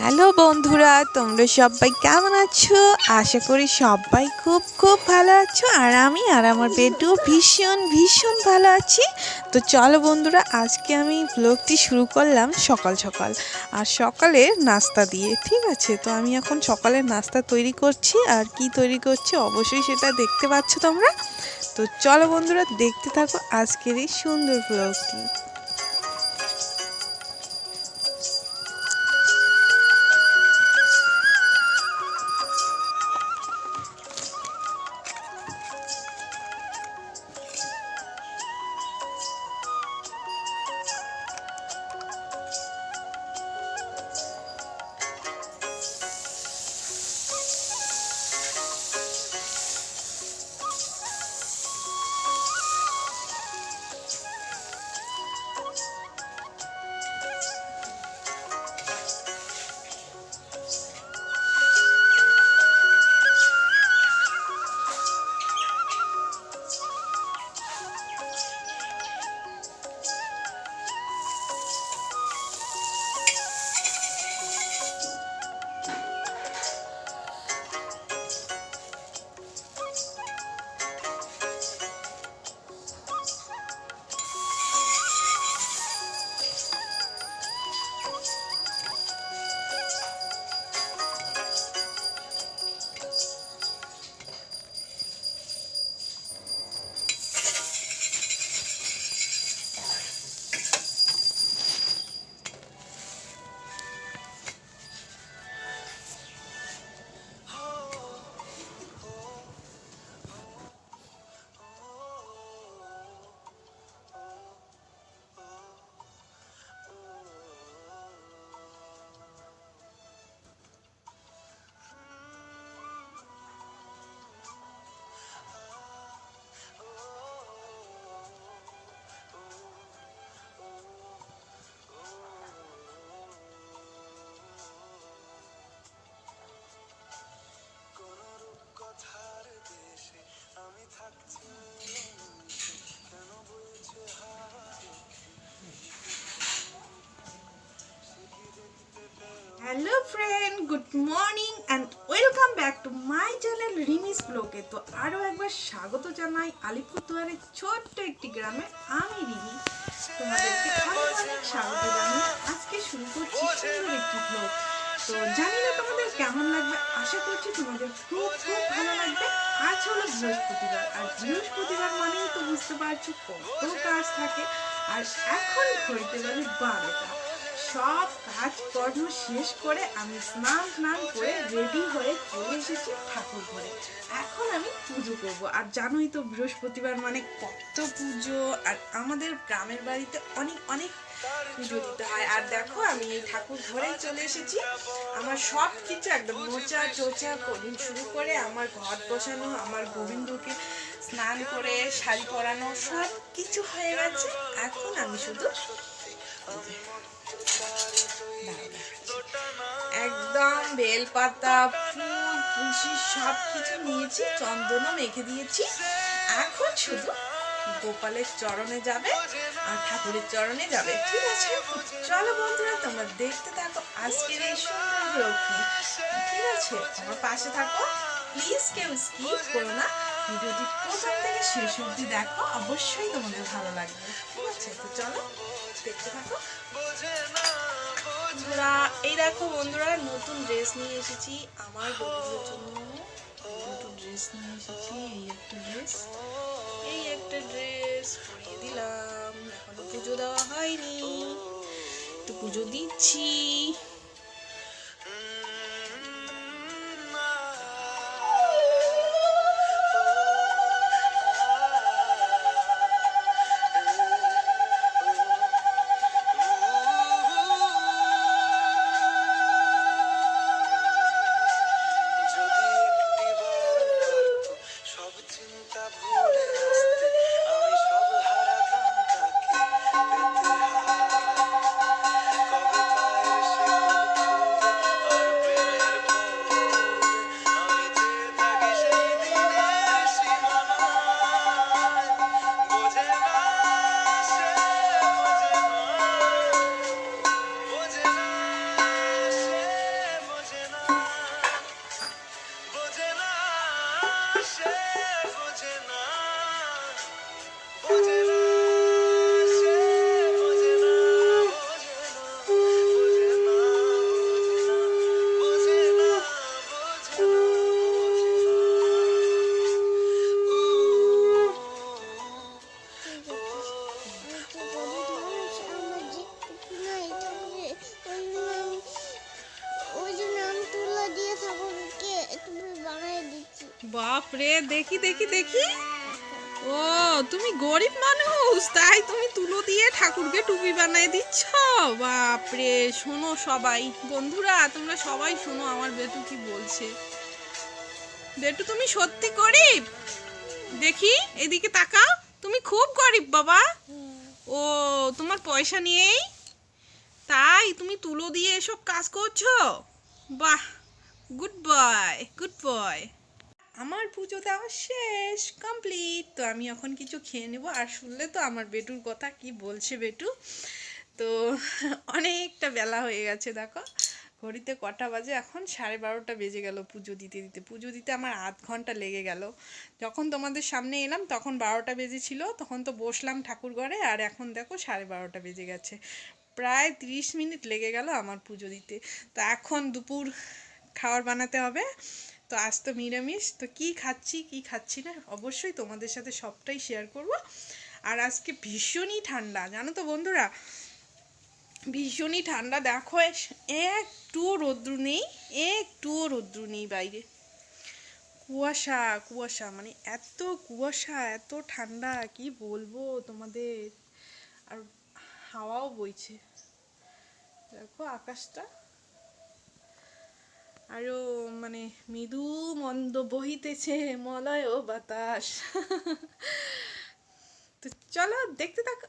Hello বন্ধুরা, তোমরা সবাই কেমন আছো? আশা করি সবাই খুব খুব ভালো আছো, আর আমি আর আমার বেডু ভীষণ ভীষণ ভালো আছি। তো চলো বন্ধুরা, আজকে আমি ব্লগটি শুরু করলাম সকাল সকাল, আর সকালের নাস্তা দিয়ে, ঠিক আছে? তো আমি এখন সকালের নাস্তা তৈরি করছি, আর কি তৈরি করছি অবশ্যই সেটা দেখতে পাচ্ছ তোমরা। তো চলো বন্ধুরা, দেখতে থাকো আজকের এই সুন্দর ব্লগটি। Hello friend good morning and welcome back to my channel Rimi's ব্লগে তো আরও একবার স্বাগত জানাই আলিপুরদুয়ারের ছোট্ট একটি গ্রামে। আমি রিমি। তোমাদেরকে অনেক অনেক স্বাগত জানিয়ে আজকে শুরু করছি সুন্দর একটি ব্লগ তো জানি না তোমাদের কেমন লাগবে, আশা করছি তোমাদের খুব খুব ভালো লাগবে। আজ হলো বৃহস্পতিবার, আর বৃহস্পতিবার মানেই তো বুঝতে পারছ কত কাজ থাকে। আর এখন ঘড়িতে বাজে বারোটা। সব কাজকর্ম শেষ করে আমি স্নান স্নান করে রেডি হয়ে চলে এসেছি ঠাকুর ঘরে। এখন আমি পুজো করব। আর জানোই তো বৃহস্পতিবার মানে কত পুজো, আর আমাদের গ্রামের বাড়িতে অনেক অনেক পুজো দিতে হয়। আর দেখো আমি এই ঠাকুর ঘরে চলে এসেছি। আমার সব কিছু একদম মোচা চোচা শুরু করে আমার ঘর বসানো আমার গোবিন্দকে স্নান করে শাড়ি পরানো সব কিছু হয়ে গেছে। এখন আমি শুধু একদম বেলপাতা, ফুল, তুলসী সব কিছু নিয়েছি, চন্দনও মেখে দিয়েছি। এখন শুধু গোপালের চরণে যাবে আর ঠাকুরের চরণে যাবে, ঠিক আছে? চলো বন্ধুরা, তোমরা দেখতে থাকো আজকের এই সুন্দর ব্লগটি, ঠিক আছে? আমার পাশে থাকো, প্লিজ কেউ স্কিপ করো না, ভিডিওটি প্রথম থেকে শেষ অবধি দেখো, অবশ্যই তোমাদের ভালো লাগবে, ঠিক আছে? তো চলো এই দেখো বন্ধুরা, নতুন ড্রেস নিয়ে এসেছি আমার বন্ধুদের জন্য। নতুন ড্রেস নিয়ে এসেছি, এই একটা ড্রেস এই একটা ড্রেস পরিয়ে দিলাম, এখনও পুজো দেওয়া হয়নি। একটু পুজো দিচ্ছি। বাপ রে দেখি দেখি দেখি। ও, তুমি গরিব মানুষ, তাই তুমি তুলো দিয়ে ঠাকুরকে টুপি বানাই দিচ্ছ? বাপরে, শোনো সবাই। বন্ধুরা, তোমরা সবাই শোনো আমার বেটু কি বলছে। বেটু, তুমি সত্যি গরিব? দেখি, এদিকে তাকাও। তুমি খুব গরিব, বাবা। ও, তোমার পয়সা নিয়েই? তাই তুমি তুলো দিয়ে এসব কাজ করছ? বাহ, গুড বয় গুড বয়। আমার পুজো দেওয়া শেষ কমপ্লিট তো আমি এখন কিছু খেয়ে নেব। আর শুনলে তো আমার বেটুর কথা কি বলছে বেটু? তো অনেকটা বেলা হয়ে গেছে, দেখো। ঘড়িতে কটা বাজে? এখন সাড়ে বারোটা বেজে গেল পুজো দিতে দিতে। পুজো দিতে আমার আধ ঘণ্টা লেগে গেল। যখন তোমাদের সামনে এলাম, তখন বারোটা বেজেছিল। তখন তো বসলাম ঠাকুর ঘরে, আর এখন দেখো সাড়ে বারোটা বেজে গেছে। প্রায় তিরিশ মিনিট লেগে গেল আমার পুজো দিতে। তো এখন দুপুর খাবার বানাতে হবে। তো আজ তো নিরামিষ, তো কি খাচ্ছি কি খাচ্ছি না, অবশ্যই তোমাদের সাথে সবটাই শেয়ার করব। আর আজকে ভীষণই ঠান্ডা, জানো তো বন্ধুরা? ভীষণই ঠান্ডা, দেখো একটুও রৌদ্র নেই একটুও রৌদ্র নেই বাইরে। কুয়াশা কুয়াশা মানে এত কুয়াশা, এত ঠান্ডা, কি বলব তোমাদের? আর হাওয়াও বইছে। দেখো আকাশটা। আরও মানে মৃদু মন্দ বহিতেছে মলয় ও বাতাস। তো চলো দেখতে থাকো